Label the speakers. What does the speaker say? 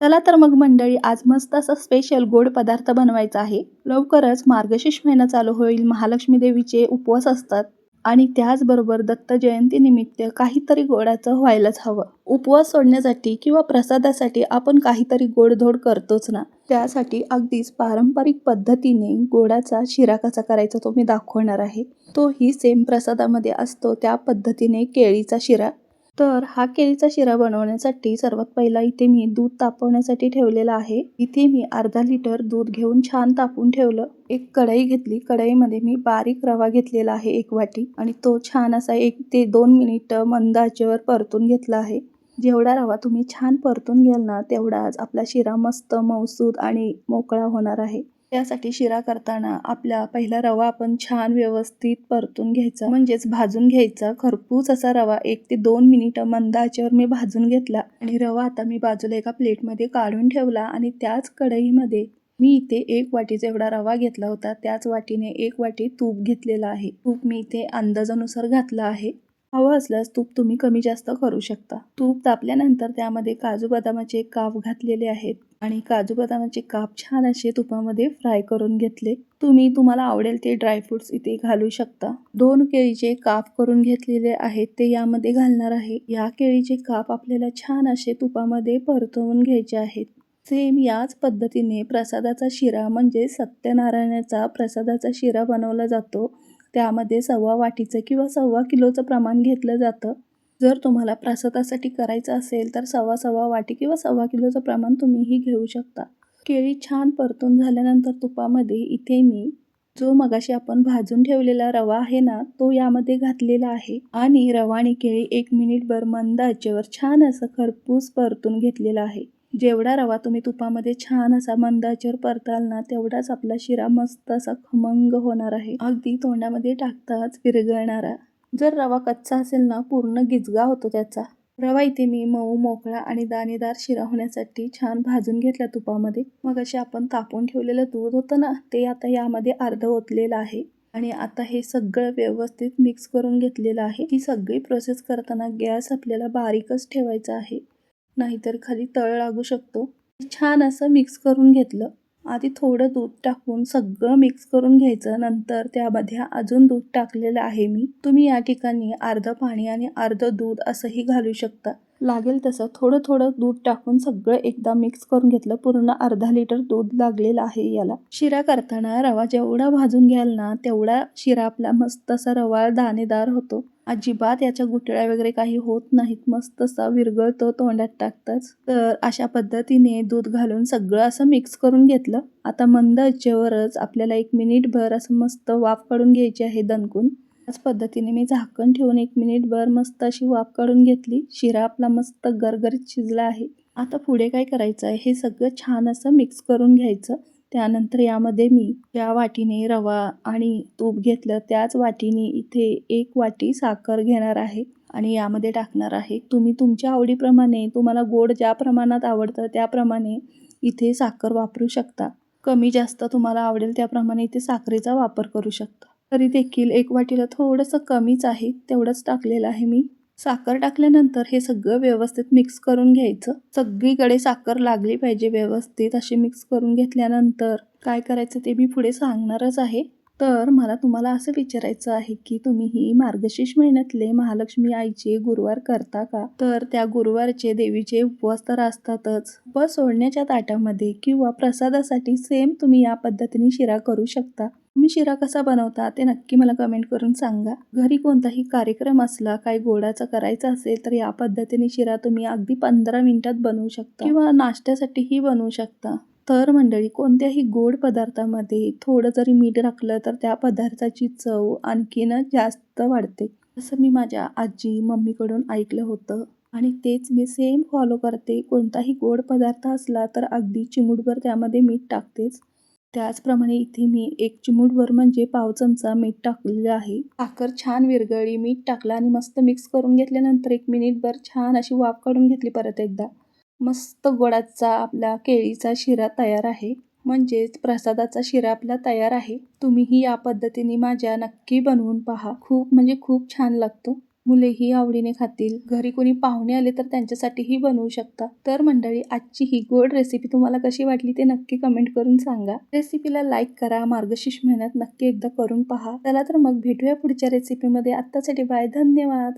Speaker 1: चला तर मग मंडळी आज मस्त असा स्पेशल गोड पदार्थ बनवायचा आहे. लवकरच मार्गशीर्ष महिना चालू होईल महालक्ष्मी देवीचे उपवास असतात आणि त्याचबरोबर दत्त जयंतीनिमित्त काहीतरी गोडाचं व्हायलाच हवं. उपवास सोडण्यासाठी किंवा प्रसादासाठी आपण काहीतरी गोडधोड करतोच ना. त्यासाठी अगदीच पारंपरिक पद्धतीने गोडाचा शिरा कसा करायचा तो मी दाखवणार आहे. तोही सेम प्रसादामध्ये असतो त्या पद्धतीने केळीचा शिरा. तर हा केळीचा शिरा बनवण्यासाठी सर्वात पहिला इथे मी दूध तापवण्यासाठी ठेवलेला आहे. इथे मी अर्धा लिटर दूध घेऊन छान तापून ठेवलं. एक कढई घेतली. कढईमध्ये मी बारीक रवा घेतलेला आहे एक वाटी आणि तो छान असा एक ते दोन मिनिट मंद आचेवर परतून घेतला आहे. जेवढा रवा तुम्ही छान परतून घ्याल ना तेवढाच आपला शिरा मस्त मौसूद आणि मोकळा होणार आहे. त्यासाठी शिरा करताना आपला पहिला रवा आपण छान व्यवस्थित परतून घ्यायचा. म्हणजेच भाजून घ्यायचा. खरपूस असा रवा एक ते दोन मिनिटं मंद आचेवर मी भाजून घेतला आणि रवा आता मी बाजूला एका प्लेटमध्ये काढून ठेवला आणि त्याच कढईमध्ये मी इथे एक वाटीचा एवढा रवा घेतला होता त्याच वाटीने एक वाटी तूप घेतलेला आहे. तूप मी इथे अंदाजानुसार घातलं आहे. हवं असल्यास तूप तुम्ही कमी जास्त करू शकता. तूप तापल्यानंतर त्यामध्ये काजू बदामाचे काप घातलेले आहेत आणि काजू बदामाचे काप छान असे तुपामध्ये फ्राय करून घेतले. तुम्ही तुम्हाला आवडेल ते ड्रायफ्रुट्स इथे घालू शकता. दोन केळीचे काप करून घेतलेले आहेत ते यामध्ये घालणार आहे. या केळीचे काप आपल्याला छान असे तुपामध्ये परतवून घ्यायचे आहेत. सेम याच पद्धतीने प्रसादाचा शिरा म्हणजे सत्यनारायणाचा प्रसादाचा शिरा बनवला जातो. त्यामध्ये सव्वा वाटीचं किंवा सव्वा किलोचं प्रमाण घेतलं जातं. जर तुम्हाला प्रसादासाठी करायचं असेल तर सव्वा सव्वा वाटी किंवा सव्वा किलोचं प्रमाण तुम्हीही घेऊ शकता. केळी छान परतून झाल्यानंतर तुपामध्ये इथे मी जो मगाशी आपण भाजून ठेवलेला रवा आहे ना तो यामध्ये घातलेला आहे. आणि रवा आणि केळी एक मिनिटभर मंद आचेवर छान असं खरपूस परतून घेतलेला आहे. जेवढा रवा तुम्ही तुपामध्ये छान असा मंदाचेवर परताल ना तेवढाच आपला शिरा मस्त असा खमंग होणार आहे. अगदी तोंडामध्ये टाकताच विरघळणारा. जर रवा कच्चा असेल ना पूर्ण गिजगा होतो त्याचा. रवा इथे मी मऊ मोकळा आणि दाणेदार शिरा होण्यासाठी छान भाजून घेतला तुपामध्ये. मग असे आपण तापून ठेवलेलं दूध होतं ना ते आता यामध्ये अर्ध ओतलेलं आहे. आणि आता हे सगळं व्यवस्थित मिक्स करून घेतलेलं आहे. ही सगळी प्रोसेस करताना गॅस आपल्याला बारीकच ठेवायचा आहे. नाहीतर खाली तळ लागू शकतो. छान असं मिक्स करून घेतलं. आधी थोडं दूध टाकून सगळं मिक्स करून घ्यायचं. नंतर त्यामध्ये अजून दूध टाकलेलं आहे मी. तुम्ही या ठिकाणी अर्धं पाणी आणि अर्धं दूध असंही घालू शकता. लागेल तसं थोडं थोडं दूध टाकून सगळं एकदा मिक्स करून घेतलं. पूर्ण अर्धा लिटर दूध लागलेलं आहे याला. शिरा करताना रवा जेवढा भाजून घ्याल ना तेवढा शिरा आपला मस्त असा रवाळ दाणेदार होतो. अजिबात याच्या गुठळ्या वगैरे काही होत नाहीत. मस्त असा विरगळतो तोंडात टाकताच तर अशा पद्धतीने दूध घालून सगळं असं मिक्स करून घेतलं. आता मंद आचेवरच आपल्याला एक मिनिटभर असं मस्त वाफ काढून घ्यायची आहे दणकून. त्याच पद्धतीने मी झाकण ठेवून एक मिनिटभर मस्त अशी वाफ काढून घेतली. शिरा आपला मस्त गरगरीत शिजला आहे. आता पुढे काय करायचं आहे? हे सगळं छान असं मिक्स करून घ्यायचं. त्यानंतर यामध्ये मी ज्या वाटीने रवा आणि तूप घेतलं. त्याच वाटीने इथे एक वाटी साखर घेणार आहे आणि यामध्ये टाकणार आहे. तुम्ही तुमच्या आवडीप्रमाणे तुम्हाला गोड ज्या प्रमाणात आवडतं त्याप्रमाणे इथे साखर वापरू शकता. कमी जास्त तुम्हाला आवडेल त्याप्रमाणे इथे साखरेचा वापर करू शकता. तरी देखील एक वाटीला थोडंसं कमीच आहे तेवढंच टाकलेलं आहे मी. साखर टाकल्यानंतर हे सगळं व्यवस्थित मिक्स करून घ्यायचं. सगळीकडे साखर लागली पाहिजे व्यवस्थित अशी मिक्स करून घेतल्यानंतर काय करायचं ते मी पुढे सांगणारच आहे. तर मला तुम्हाला असं विचारायचं आहे की तुम्ही ही मार्गशीर्ष महिन्यातले महालक्ष्मी आईचे गुरुवार करता का? तर त्या गुरुवारचे देवीचे उपवास तर असतातच. व सोडण्याच्या ताटामध्ये किंवा प्रसादासाठी सेम तुम्ही या पद्धतीने शिरा करू शकता. तुम्ही शिरा कसा बनवता ते नक्की मला कमेंट करून सांगा. घरी कोणताही कार्यक्रम असला काही गोडाचा करायचा असेल तर या पद्धतीने शिरा तुम्ही अगदी पंधरा मिनिटात बनवू शकता. किंवा नाश्त्यासाठीही बनवू शकता. तर मंडळी कोणत्याही गोड पदार्थामध्ये थोडं जरी मीठ राखलं तर त्या पदार्थाची चव आणखीन जास्त वाढते. असं मी माझ्या आजी मम्मीकडून ऐकलं होतं. आणि तेच मी सेम फॉलो करते. कोणताही गोड पदार्थ असला तर अगदी चिमूटभर त्यामध्ये मीठ टाकतेच. त्याचप्रमाणे इथे मी एक चिमूटभर म्हणजे पाव चमचा मीठ टाकलेलं आहे. साखर छान विरगळी मीठ टाकलं आणि मस्त मिक्स करून घेतल्यानंतर एक मिनिटभर छान अशी वाफ काढून घेतली परत एकदा. मस्त गोडाचा आपला केळीचा शिरा तयार आहे. म्हणजेच प्रसादाचा शिरा आपला तयार आहे. तुम्हीही या पद्धतीने माझ्या नक्की बनवून पहा. खूप म्हणजे खूप छान लागतो. मुलेही आवडीने खातील. घरी कोणी पाहुणे आले तर त्यांच्यासाठीही बनवू शकता. तर मंडळी आजची ही गोड रेसिपी तुम्हाला कशी वाटली ते नक्की कमेंट करून सांगा. रेसिपीला लाईक करा. मार्गशीर्ष महिन्यात नक्की एकदा करून पहा. चला तर मग भेटूया पुढच्या रेसिपीमध्ये आत्तासाठी बाय धन्यवाद.